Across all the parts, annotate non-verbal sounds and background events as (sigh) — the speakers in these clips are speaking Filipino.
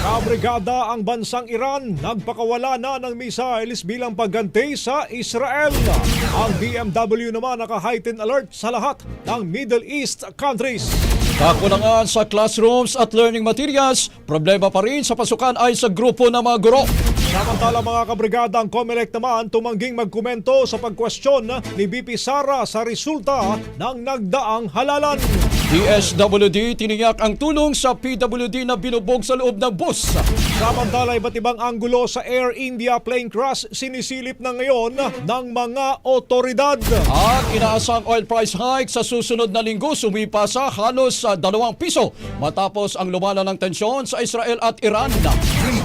Kabrigada ang bansang Iran nagpakawala na ng missiles bilang pagganti sa Israel. Ang BMW naman naka-heightened alert sa lahat ng Middle East countries. Kakulangan sa classrooms at learning materials, problema pa rin sa pasukan ay sa grupo ng mga guro. Samantala mga kabrigada ang COMELEC naman tumangging magkomento sa pagkwestiyon ni BP Sara sa resulta ng nagdaang halalan. DSWD tiniyak ang tulong sa PWD na binubog sa loob ng bus. Samantala iba't ibang anggulo sa Air India plane crash sinisilip na ngayon ng mga otoridad. At inaasang oil price hike sa susunod na linggo sumipa sa halos sa dalawang piso matapos ang lumala ng tensyon sa Israel at Iran.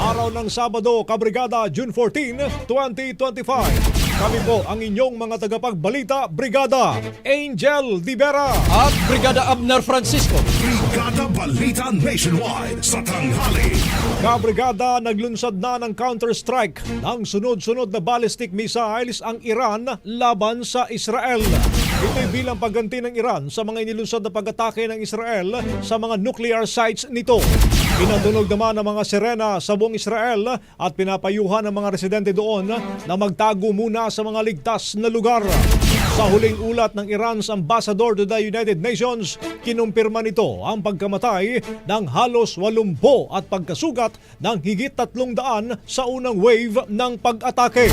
Araw ng Sabado, Kabrigada, June 14, 2025. Kami po ang inyong mga tagapagbalita, Brigada Angel Divera. At Brigada Abner Francisco. Brigada Balita Nationwide. Sa tanghali. Kabrigada, naglunsad na ng counter-strike ng sunod-sunod na ballistic missiles ang Iran laban sa Israel. Ito'y bilang pagganti ng Iran sa mga inilunsad na pag-atake ng Israel sa mga nuclear sites nito. Pinatunog naman ng mga sirena sa buong Israel at pinapayuhan ng mga residente doon na magtago muna sa mga ligtas na lugar. Sa huling ulat ng Iran's ambassador to the United Nations, kinumpirma nito ang pagkamatay ng halos 80 at pagkasugat ng higit 300 sa unang wave ng pag-atake.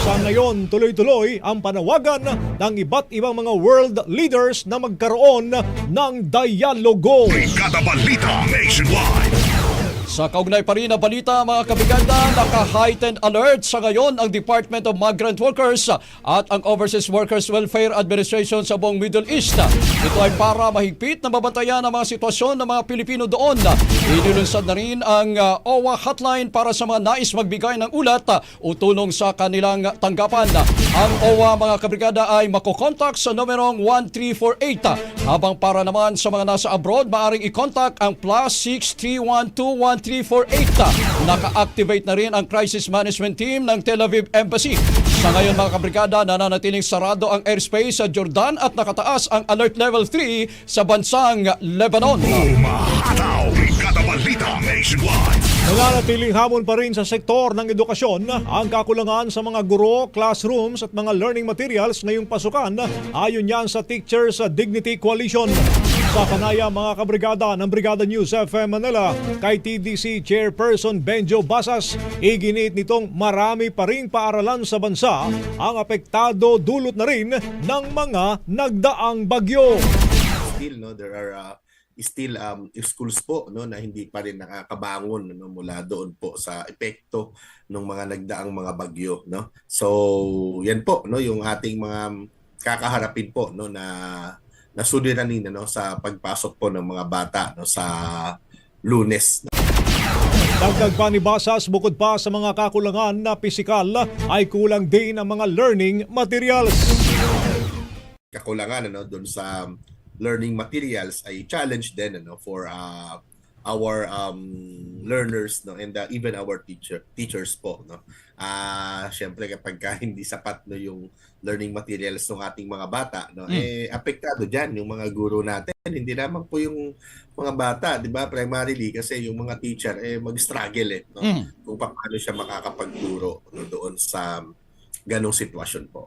Sa ngayon, tuloy-tuloy ang panawagan ng iba't ibang mga world leaders na magkaroon ng dialogo. Brigada Balita Nationwide. Sa kaugnay pa rin na balita mga kabiganda, naka-heightened alert sa ngayon ang Department of Migrant Workers at ang Overseas Workers Welfare Administration sa buong Middle East Ito ay para mahigpit na mabantayan ang mga sitwasyon ng mga Pilipino doon. Inilunsad na rin ang uh, OWA hotline para sa mga nais magbigay ng ulat uh, o tulong sa kanilang tanggapan. Ang OWA mga kabrigada ay makokontak sa numerong 1348 habang para naman sa mga nasa abroad maaring i-contact ang plus 63121348. Naka-activate na rin ang crisis management team ng Tel Aviv Embassy. Sa ngayon mga kabrigada, nananatiling sarado ang airspace sa Jordan at nakataas ang alert level 3 sa bansang Lebanon. Umahataw! Brigada Balita Nationwide! Nananatiling hamon pa rin sa sektor ng edukasyon ang kakulangan sa mga guro, classrooms at mga learning materials ngayong pasukan ayon yan sa Teachers Dignity Coalition. Sa kanaya mga kabrigada ng Brigada News FM Manila kay TDC Chairperson Benjo Basas, iginit nitong marami pa ring paaralan sa bansa ang apektado dulot na rin ng mga nagdaang bagyo. still no there are uh, still um schools po no na hindi pa rin nakakabangon no mula doon po sa epekto ng mga nagdaang mga bagyo no so yan po no yung ating mga kakaharapin po no na na suliranin no sa pagpasok po ng mga bata no sa Lunes Dagdag pa ni Basas, bukod pa sa mga kakulangan na pisikal, ay kulang din ang mga learning materials. kakulangan ano doon sa learning materials ay challenge din ano for uh, our um, learners no and uh, even our teacher teachers po no ah syempre kapag ka (laughs) hindi sapat no yung learning materials ng ating mga bata no eh apektado diyan yung mga guro natin hindi naman po yung mga bata di ba primarily kasi yung mga teacher eh mag-struggle eh no? Mm. kung paano siya makakapagturo no, doon sa ganong sitwasyon po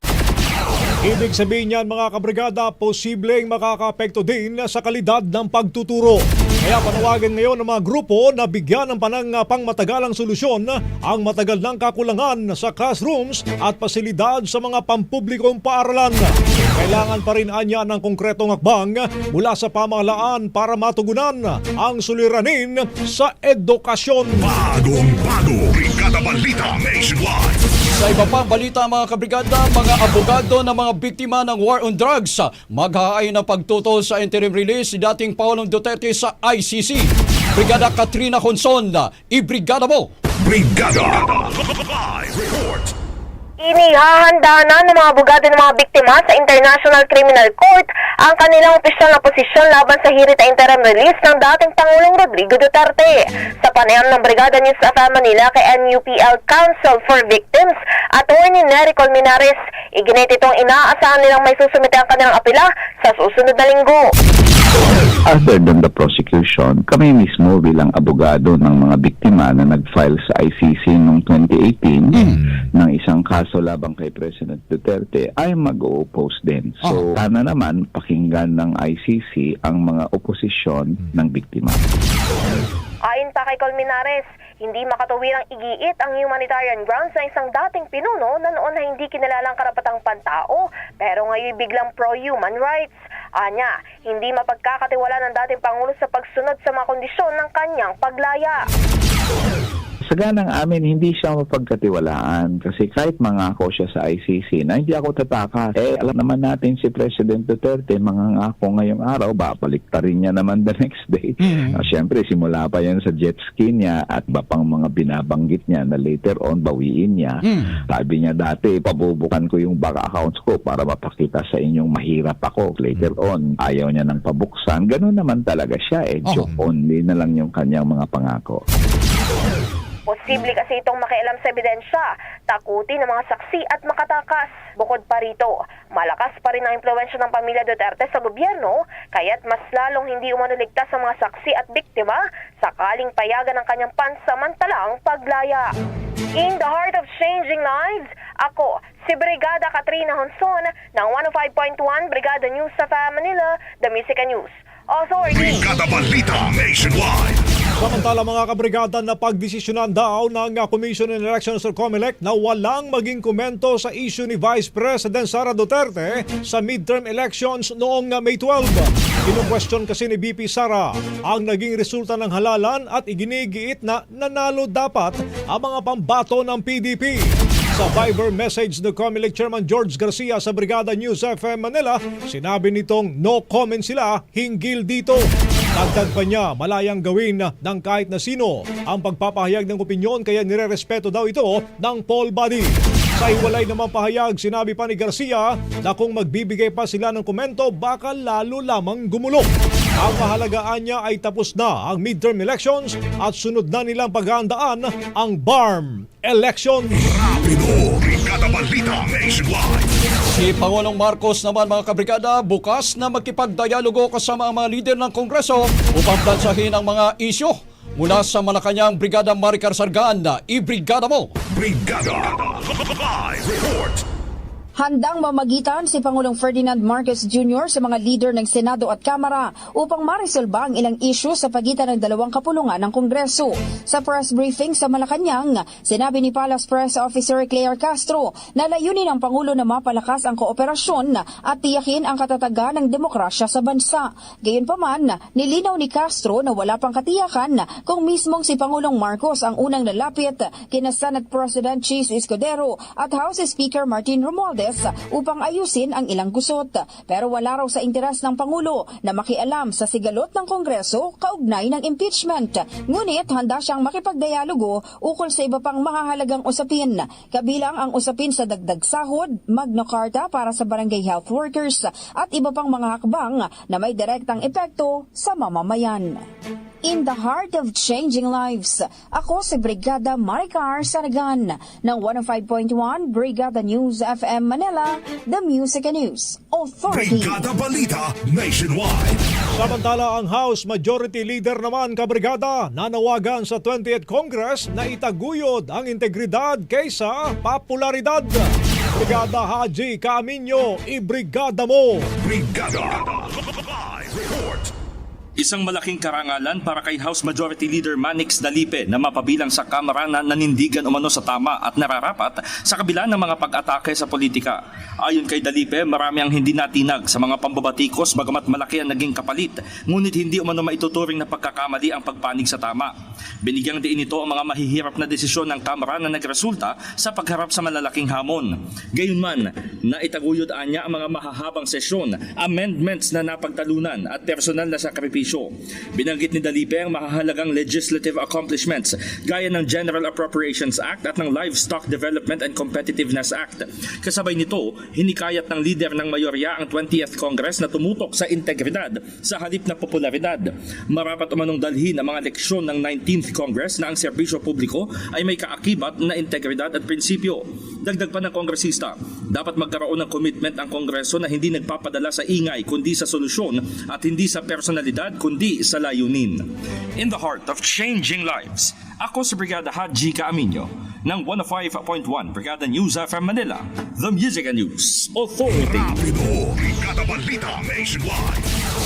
Ibig sabihin niyan mga kabrigada, posibleng makakapekto din sa kalidad ng pagtuturo. Kaya panawagan ngayon ng mga grupo na bigyan ng panang pangmatagalang solusyon ang matagal ng kakulangan sa classrooms at pasilidad sa mga pampublikong paaralan. Kailangan pa rin anya ng konkretong hakbang mula sa pamahalaan para matugunan ang suliranin sa edukasyon. Bagong bago! Brigada Balita Nationwide! Sa iba pang balita mga kabrigada, mga abogado ng mga biktima ng war on drugs maghahain ng pagtutol sa interim release si dating Pangulong Duterte sa ICC. Brigada Katrina Honson, ibrigada mo! Brigada! Live report! Inihahanda na ng mga abogado ng mga biktima sa International Criminal Court ang kanilang opisyal na posisyon laban sa hirit na interim release ng dating Pangulong Rodrigo Duterte. Sa panayam ng Brigada News sa Manila kay NUPL Council for Victims, Attorney Nery Colmenares, iginit itong inaasahan nilang may susumite ang kanilang apela sa susunod na linggo. Other than the prosecution, kami mismo bilang abogado ng mga biktima na nag-file sa ICC noong 2018 ng isang kaso labang kay President Duterte ay mag-oppose din. So, sana naman pakinggan ng ICC ang mga oposisyon ng biktima. Ayon pa kay Colmenares, hindi makatuwirang igiit ang humanitarian grounds ng isang dating pinuno na noon na hindi kinilalang karapatang pantao pero ngayon biglang pro-human rights. Anya, hindi mapagkakatiwala ng dating Pangulo sa pagsunod sa mga kondisyon ng kanyang paglaya. Sa ganang amin, hindi siya mapagkatiwalaan kasi kahit mangako siya sa ICC na hindi ako tatakas. Eh, alam naman natin si President Duterte, mangangako ngayong araw, babalik ta rin niya naman the next day. Ah, Siyempre, simula pa yan sa jet ski niya at iba pang mga binabanggit niya na later on, bawiin niya. Sabi niya dati, pabubukan ko yung bank accounts ko para mapakita sa inyong mahirap ako. Later on, ayaw niya nang pabuksan. Ganun naman talaga siya eh. Joke only na lang yung kanyang mga pangako. Posible kasi itong makialam sa ebidensya, takutin ng mga saksi at makatakas. Bukod pa rito, malakas pa rin ang impluensya ng pamilya Duterte sa gobyerno, kaya't mas lalong hindi umanuligtas sa mga saksi at biktima sakaling payagan ng kanyang pansamantalang paglaya. In the heart of changing lives, ako, si Brigada Katrina Honson ng 105.1 Brigada News sa Manila, The Music News. Authority. Brigada Balita Nationwide! Samantala mga kabrigada na pagdesisyonan daw ng Commission on Elections or COMELEC na walang maging komento sa issue ni Vice President Sara Duterte sa midterm elections noong May 12. Kino-question kasi ni BP Sara ang naging resulta ng halalan at iginigiit na nanalo dapat ang mga pambato ng PDP. Sa Viber message ni Comelec Chairman George Garcia sa Brigada News FM Manila, sinabi nitong no comment sila hinggil dito. Dagdag pa niya, malayang gawin ng kahit na sino ang pagpapahayag ng opinyon kaya nirerespeto daw ito ng poll body. Sa hiwalay naman pahayag, sinabi pa ni Garcia na kung magbibigay pa sila ng komento, baka lalo lamang gumulo. Ang mahalagaan niya ay tapos na ang midterm elections at sunod na nilang paghahandaan ang BARM elections. Rapido, Brigada Balita Nationwide. Si Pangulong Marcos naman mga kabrigada bukas na magkipagdialogo kasama ang mga lider ng Kongreso upang plansahin ang mga isyo mula sa Malacanang Brigada Maricar Sargaan na i-brigada mo. Brigada. Live report. Handang mamagitan si Pangulong Ferdinand Marcos Jr. sa mga leader ng Senado at Kamara upang marisolba ang ilang isyu sa pagitan ng dalawang kapulungan ng Kongreso. Sa press briefing sa Malacanang, sinabi ni Palace Press Officer Claire Castro na layunin ng Pangulo na mapalakas ang kooperasyon at tiyakin ang katatagan ng demokrasya sa bansa. Gayunpaman, nilinaw ni Castro na wala pang katiyakan kung mismong si Pangulong Marcos ang unang lalapit kina Senate President Chis Escudero at House Speaker Martin Romualdez upang ayusin ang ilang gusot. Pero wala raw sa interes ng Pangulo na makialam sa sigalot ng Kongreso kaugnay ng impeachment. Ngunit handa siyang makipagdialogo ukol sa iba pang mahahalagang usapin. Kabilang ang usapin sa dagdag sahod, Magna Carta para sa barangay health workers at iba pang mga hakbang na may direktang epekto sa mamamayan. In the heart of changing lives, ako si Brigada Maricar Saragan ng 105.1 Brigada News FM Manila, The Music and News Authority. Brigada Balita Nationwide. Samantala ang House Majority Leader naman kabrigada nanawagan sa 20th Congress na itaguyod ang integridad kaysa popularidad. Brigada Haji Caminyo, ibrigada mo! Brigada. Live report. Isang malaking karangalan para kay House Majority Leader Manix Dalipe na mapabilang sa Kamara na nanindigan umano sa tama at nararapat sa kabila ng mga pag-atake sa politika. Ayon kay Dalipe, marami ang hindi natinag sa mga pambabatikos bagamat malaki ang naging kapalit, ngunit hindi umano maituturing na pagkakamali ang pagpanig sa tama. Binigyang diin ito ang mga mahihirap na desisyon ng Kamara na nagresulta sa pagharap sa malalaking hamon. Gayunman, naitaguyod anya ang mga mahahabang sesyon, amendments na napagtalunan at personal na sakripisyo. Binanggit ni Dalipe ang mahahalagang legislative accomplishments gaya ng General Appropriations Act at ng Livestock Development and Competitiveness Act. Kasabay nito, hinikayat ng leader ng mayorya ang 20th Congress na tumutok sa integridad sa halip na popularidad. Marapat umanong dalhin ang mga leksyon ng 19th Congress na ang serbisyo publiko ay may kaakibat na integridad at prinsipyo. Dagdag pa ng kongresista, dapat magkaroon ng commitment ang kongreso na hindi nagpapadala sa ingay kundi sa solusyon at hindi sa personalidad kundi sa layunin. In the heart of changing lives, ako si Brigada Haji Caaminyo ng 105.1 Brigada News FM Manila, The Music and News Authority. Rapido, Brigada Balita Nationwide.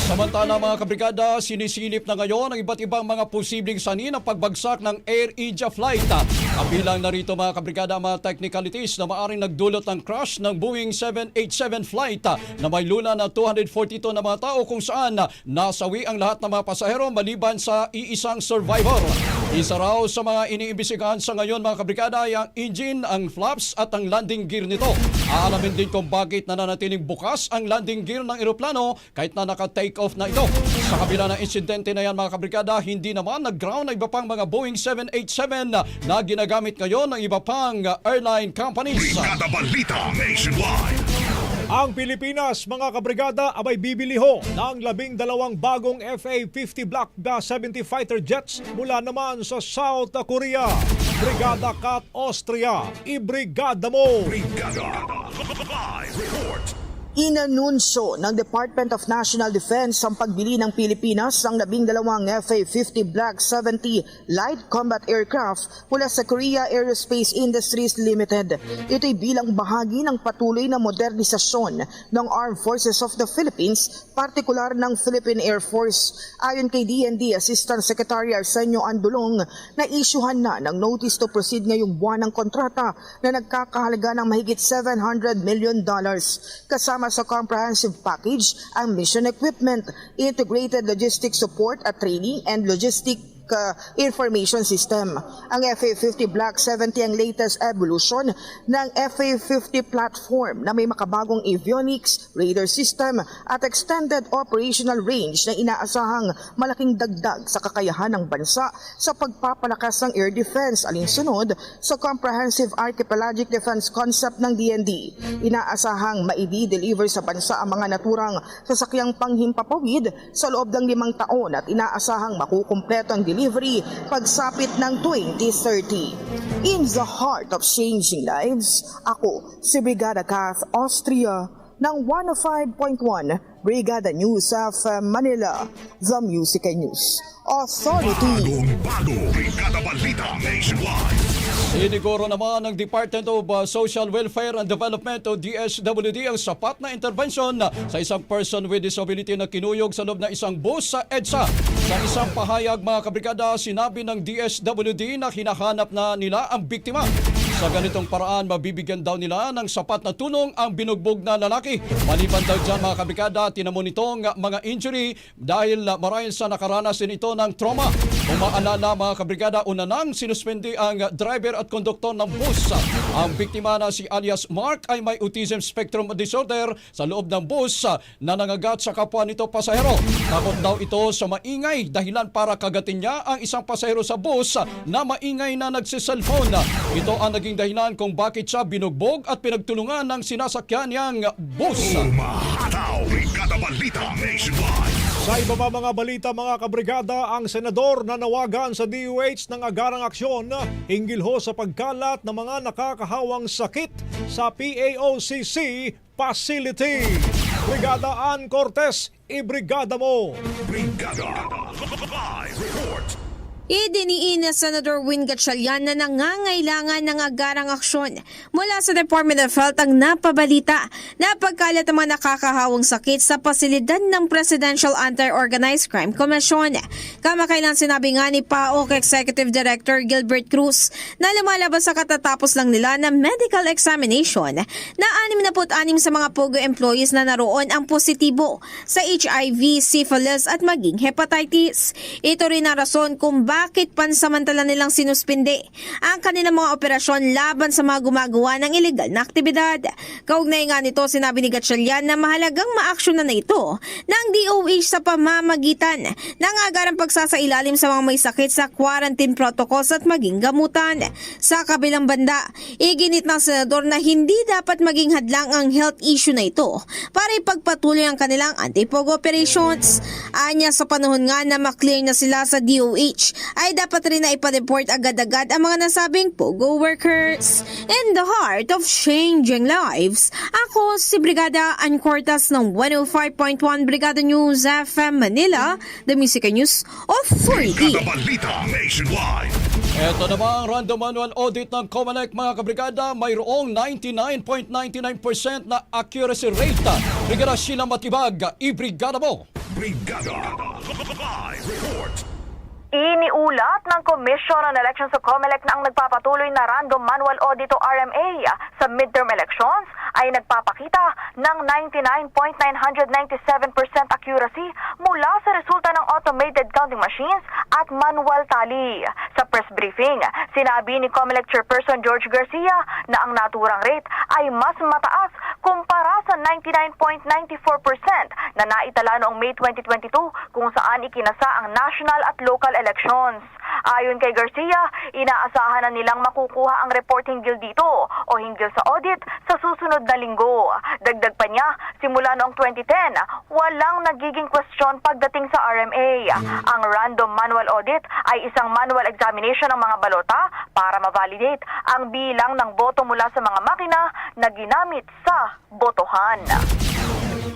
Samantala mga kabrigada, sinisilip na ngayon ang iba't ibang mga posibleng sanin ng pagbagsak ng Air Asia flight. Kabilang na rito mga kabrigada ang mga technicalities na maaring nagdulot ng crash ng Boeing 787 flight na may luna na 242 na mga tao kung saan nasawi ang lahat ng mga pasahero maliban sa iisang survivor. Isa raw sa mga iniimbisigahan sa ngayon mga kabrigada ay ang engine, ang flaps at ang landing gear nito. Aalamin din kung bakit nananatiling bukas ang landing gear ng eroplano kahit na naka-take off na ito. Sa kabila ng insidente na yan mga kabrigada, hindi naman nag-ground ang iba pang mga Boeing 787 na ginagamit ngayon ng iba pang airline companies. Brigada Balita Nationwide. Ang Pilipinas, mga kabrigada, abay bibili ho ng labing dalawang bagong FA-50 Block B-70 fighter jets mula naman sa South Korea. Brigada Kat Austria, ibrigada mo! Brigada. Live report. Inanunsyo ng Department of National Defense ang pagbili ng Pilipinas ng labing dalawang FA-50 Black 70 light combat aircraft mula sa Korea Aerospace Industries Limited. Ito'y bilang bahagi ng patuloy na modernisasyon ng Armed Forces of the Philippines, partikular ng Philippine Air Force. Ayon kay DND Assistant Secretary Arsenio Andulong, na-issuehan na ng notice to proceed ngayong buwan ng kontrata na nagkakahalaga ng mahigit 700 million dollars. Kasama sa comprehensive package ang mission equipment, integrated logistic support at training and logistic uh, Information System. Ang FA-50 Block 70 ang latest evolution ng FA-50 platform na may makabagong avionics, radar system at extended operational range na inaasahang malaking dagdag sa kakayahan ng bansa sa pagpapalakas ng air defense alinsunod sa Comprehensive Archipelagic Defense Concept ng DND. Inaasahang maidi-deliver sa bansa ang mga naturang sasakyang panghimpapawid sa loob ng limang taon at inaasahang makukumpleto ang pagsapit ng 2030. In the heart of changing lives, ako si Brigada Kath Austria ng 105.1 Brigada News of Manila, The Music and News Authority. Bagong bago, Brigada Balita Nationwide. Siniguro naman ng Department of uh, Social Welfare and Development o DSWD ang sapat na intervention sa isang person with disability na kinuyog sa loob ng isang bus sa EDSA. Sa isang pahayag mga kabrigada, sinabi ng DSWD na hinahanap na nila ang biktima. Sa ganitong paraan, mabibigyan daw nila ng sapat na tulong ang binugbog na lalaki. Maliban daw dyan mga kabrigada, tinamo nitong mga injury dahil marahil sa nakaranas din ito ng trauma. Kung maalala mga kabrigada, una nang sinuspindi ang driver at konduktor ng bus. Ang biktima na si alias Mark ay may autism spectrum disorder sa loob ng bus na nangagat sa kapwa nito pasahero. Takot daw ito sa maingay dahilan para kagatin niya ang isang pasahero sa bus na maingay na nagsiselfone. Ito ang naging dahilan kung bakit siya binugbog at pinagtulungan ng sinasakyan niyang bus. Umahataw, Brigada Balita Nationwide. Sa iba pa mga balita mga kabrigada, ang senador na nawagan sa DOH ng agarang aksyon hinggil ho sa pagkalat ng mga nakakahawang sakit sa PAOCC facility. Brigada Ann Cortez, ibrigada mo! Brigada. Idiniin na Senator Win Gatchalian na nangangailangan ng agarang aksyon mula sa Department of Health ang napabalita na pagkalat ng mga nakakahawang sakit sa pasilidad ng Presidential Anti-Organized Crime Commission. Kamakailan sinabi nga ni PAOK Executive Director Gilbert Cruz na lumalabas sa katatapos lang nila na medical examination na 66 sa mga POGO employees na naroon ang positibo sa HIV, syphilis at maging hepatitis. Ito rin ang rason kung bakit pansamantala nilang sinuspinde ang kanilang mga operasyon laban sa mga gumagawa ng ilegal na aktibidad. Kaugnay nga nito, sinabi ni Gatchalian na mahalagang maaksyon na na ito ng DOH sa pamamagitan ng agarang pagsasailalim sa mga may sakit sa quarantine protocols at maging gamutan. Sa kabilang banda, iginit ng senador na hindi dapat maging hadlang ang health issue na ito para ipagpatuloy ang kanilang anti-pog operations. Anya sa panahon nga na maklear na sila sa DOH ay dapat rin na ipareport agad-agad ang mga nasabing POGO workers. In the heart of changing lives, ako si Brigada Ancortas ng 105.1 Brigada News FM Manila, The Music News Authority. Brigada Balita Nationwide. Ito namang random manual audit ng Comelec mga kabrigada, mayroong 99.99% na accuracy rate. Brigada Sheila Matibag, ibrigada mo! Brigada Live Report. Iniulat ng Commission on Elections sa COMELEC na ang nagpapatuloy na Random Manual Audit o RMA sa midterm elections ay nagpapakita ng 99.997% accuracy mula sa resulta ng counting machines at manual tally. Sa press briefing, sinabi ni COMELEC Chairperson George Garcia na ang naturang rate ay mas mataas kumpara sa 99.94% na naitala noong May 2022 kung saan ikinasa ang national at local elections. Ayon kay Garcia, inaasahan na nilang makukuha ang report hinggil dito o hinggil sa audit sa susunod na linggo. Dagdag pa niya, simula noong 2010, walang nagiging question pagdating sa RMA. Ang random manual audit ay isang manual examination ng mga balota para ma-validate ang bilang ng boto mula sa mga makina na ginamit sa botohan.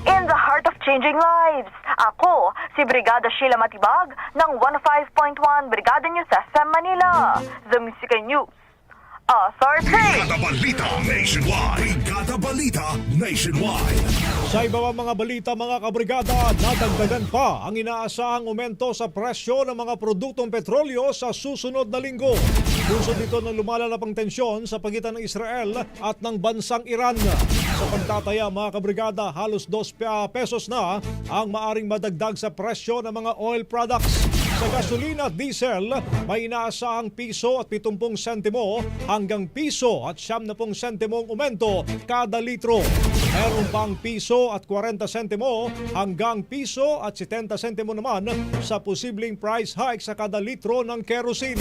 In the heart of changing lives, ako si Brigada Sheila Matibag ng 105.1 Brigada News FM Manila, The Music News Authority. Brigada Balita Nationwide. Brigada Balita Nationwide. Sa iba pang mga balita mga kabrigada, nadagdagan pa ang inaasahang aumento sa presyo ng mga produktong petrolyo sa susunod na linggo. Bunsod dito ng lumalalapang tensyon sa pagitan ng Israel at ng bansang Iran. Sa pagtataya mga kabrigada, halos 2 pesos na ang maaring madagdag sa presyo ng mga oil products. Sa gasolina at diesel, may inaasahang piso at 70 sentimo hanggang piso at 70 sentimong umento kada litro. Meron pang piso at 40 sentimo hanggang piso at 70 sentimo naman sa posibleng price hike sa kada litro ng kerosene.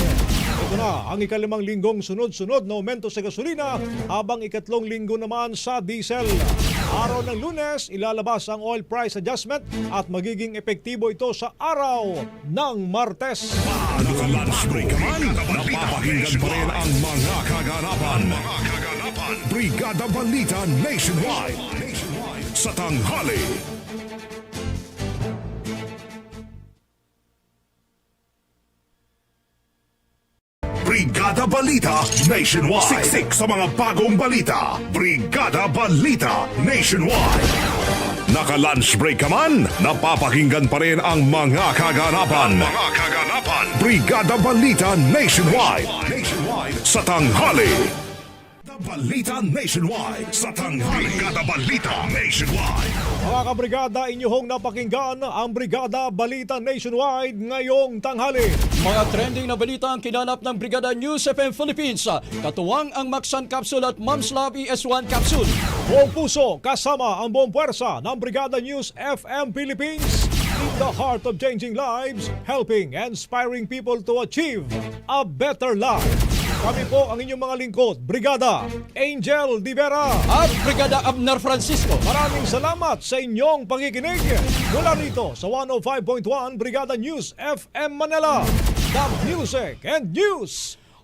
Ito na ang ikalimang linggong sunod-sunod na aumento sa gasolina habang ikatlong linggo naman sa diesel. Araw ng lunes, ilalabas ang oil price adjustment at magiging epektibo ito sa araw ng Martes. Break ka man, napapakinggan pa rin ang mga kaganapan. Brigada Balita Nationwide. Sa tanghali. Brigada Balita Nationwide. Siksik sa mga bagong balita. Brigada Balita Nationwide. Naka-lunch break ka man, napapakinggan pa rin ang mga kaganapan. Mga kaganapan. Brigada Balita Nationwide. Nationwide. Sa tanghali. Balita Nationwide. Sa tanghali. Brigada Balita Nationwide. Mga kabrigada, inyong napakinggan ang Brigada Balita Nationwide ngayong tanghali. Mga trending na balita ang kinanap ng Brigada News FM Philippines. Katuwang ang Maxan Capsule at Mom's Love ES1 Capsule. Buong puso kasama ang buong puwersa ng Brigada News FM Philippines in the heart of changing lives, helping and inspiring people to achieve a better life. Kami po ang inyong mga lingkod, Brigada Angel Divera. At Brigada Abner Francisco. Maraming salamat sa inyong pakikinig mula rito sa 105.1 Brigada News FM Manila, the Music and News